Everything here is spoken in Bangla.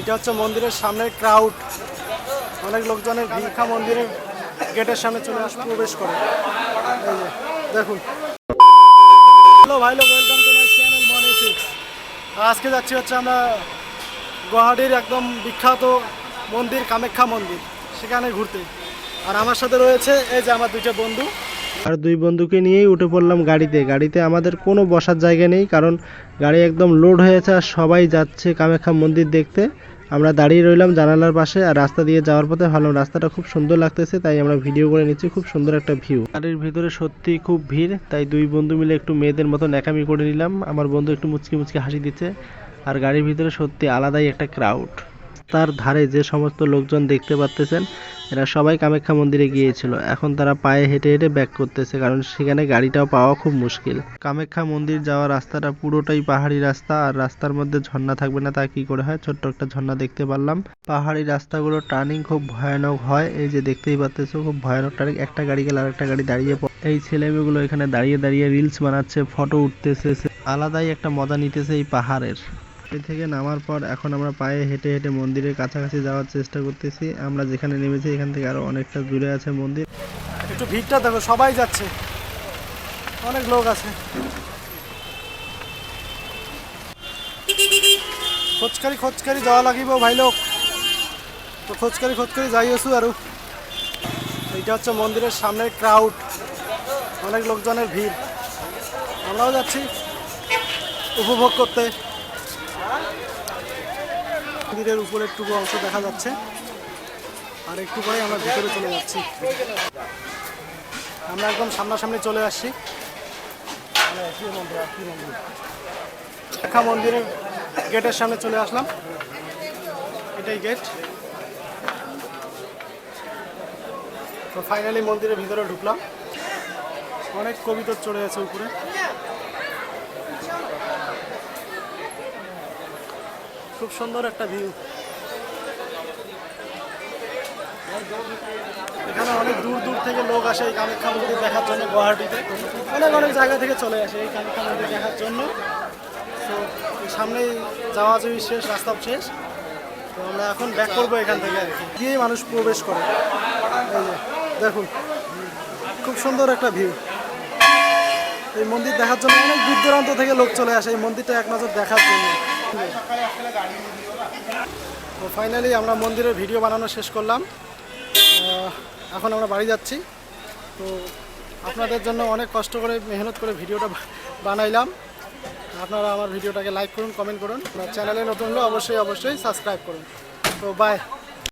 এটা হচ্ছে মন্দিরের সামনে ক্রাউড অনেক লোকজনের ভিক্ষা মন্দিরের গেটের সামনে চলে আসে, প্রবেশ করে। এই যে, দেখুন। হ্যালো ভাই লোক ওয়েলকাম টু মাই চ্যানেল মনি আজকে যাচ্ছি হচ্ছে আমরা গুয়াহাটির একদম বিখ্যাত মন্দির, কামাখ্যা মন্দির, সেখানে ঘুরতে। আর আমার সাথে রয়েছে, এই যে আমার দুইটা বন্ধু। আর দুই বন্ধুকে নিয়েই উঠে পড়লাম গাড়িতে। গাড়িতে আমাদের কোনো বসার জায়গা নেই, কারণ গাড়ি একদম লোড হয়েছে আর সবাই যাচ্ছে কামাখ্যা মন্দির দেখতে। আমরা দাঁড়িয়ে রইলাম জানালার পাশে আর রাস্তা দিয়ে যাওয়ার পথে ভাবলাম রাস্তাটা খুব সুন্দর লাগতেছে, তাই আমরা ভিডিও করে নিচ্ছি, খুব সুন্দর একটা ভিউ গাড়ির ভিতরে সত্যি খুব ভিড়, তাই দুই বন্ধু মিলে একটু মেয়েদের মতো ন্যাকামি করে নিলাম। আমার বন্ধু একটু মুচকি মুচকি হাসি দিচ্ছে আর গাড়ির ভিতরে সত্যি আলাদাই একটা ক্রাউড তার ধারে যে সমস্ত লোকজন দেখতে পাচ্তেছেন এরা সবাই কামাখ্যা মন্দিরে গিয়েছিল। এখন তারা পায়ে হেঁটে হেঁটে ব্যাক করতেছে, কারণ সেখানে গাড়িটাও পাওয়া খুব মুশকিল। কামাখ্যা মন্দির যাওয়ার রাস্তাটা পুরোটাই পাহাড়ি রাস্তা, আর রাস্তার মধ্যে ঝর্ণা থাকবে না তা কি করে হয়? ছোট্ট একটা ঝর্ণা দেখতে পারলাম। পাহাড়ি রাস্তাগুলো টার্নিং খুব ভয়ানক হয়। এই যে দেখতেই পাচ্তেছো, খুব ভয়ানক টার্নিং একটা গাড়ি গেলে, আরেকটা গাড়ি দাঁড়িয়ে। এই ছেলেমেয়েগুলো এখানে দাঁড়িয়ে দাঁড়িয়ে রিলস বানাচ্ছে ফটো উঠতেছে। আলাদাই একটা মজা নিতেছে এই পাহাড়ের। গাড়ি থেকে নামার পর এখন আমরা পায়ে হেঁটে হেঁটে মন্দিরের কাছাকাছি যাওয়ার চেষ্টা করতেছি। আমরা যেখানে নেমেছি এখান থেকে আরও অনেকটা দূরে আছে মন্দির। একটু ভিড়টা দেখো, সবাই যাচ্ছে। অনেক লোক আছে। খোজকাঢ়ি খোজকাঢ়ি যাওয়া লাগিব ভাই লোক। তো খোজকাঢ়ি খোজকাঢ়ি যাই আছো আৰু এইটা হচ্ছে মন্দিরের সামনে ক্রাউড অনেক লোকজনের ভিড়। আমরাও যাচ্ছি। উপভোগ করতে। মন্দিরের উপরে একটু অংশ দেখা যাচ্ছে। আর একটু পরে আমরা ভিতরে চলে যাচ্ছি। আমরা একদম সামনাসামনি চলে আসছি। কামাখ্যা মন্দিরের গেটের সামনে চলে আসলাম। এটাই গেট। তো ফাইনালি মন্দিরের ভিতরে ঢুকলাম। অনেক কবিতর চড়ে আছে উপরে। খুব সুন্দর একটা ভিউ এখানে অনেক দূর দূর থেকে লোক আসে এই কামাখ্যা মন্দির দেখার জন্য গুয়াহাটিতে। অনেক অনেক জায়গা থেকে চলে আসে এই কামাখ্যা মন্দির দেখার জন্য। তো সামনেই যাওয়া যাওয়ি শেষ, রাস্তা শেষ। তো আমরা এখন ব্যাক করব এখান থেকে আর কি। গিয়েই মানুষ প্রবেশ করে। এই যে, দেখুন। খুব সুন্দর একটা ভিউ এই মন্দির দেখার জন্য অনেক দূর দূরান্ত থেকে লোক চলে আসে এই মন্দিরটা এক নজর দেখার জন্য। তো ফাইনালি আমরা মন্দিরের ভিডিও বানানো শেষ করলাম। এখন আমরা বাড়ি যাচ্ছি। তো আপনাদের জন্য অনেক কষ্ট করে, মেহনত করে ভিডিওটা বানাইলাম। আপনারা আমার ভিডিওটাকে লাইক করুন কমেন্ট করুন। চ্যানেলে নতুন হলে অবশ্যই অবশ্যই সাবস্ক্রাইব করুন। তো বাই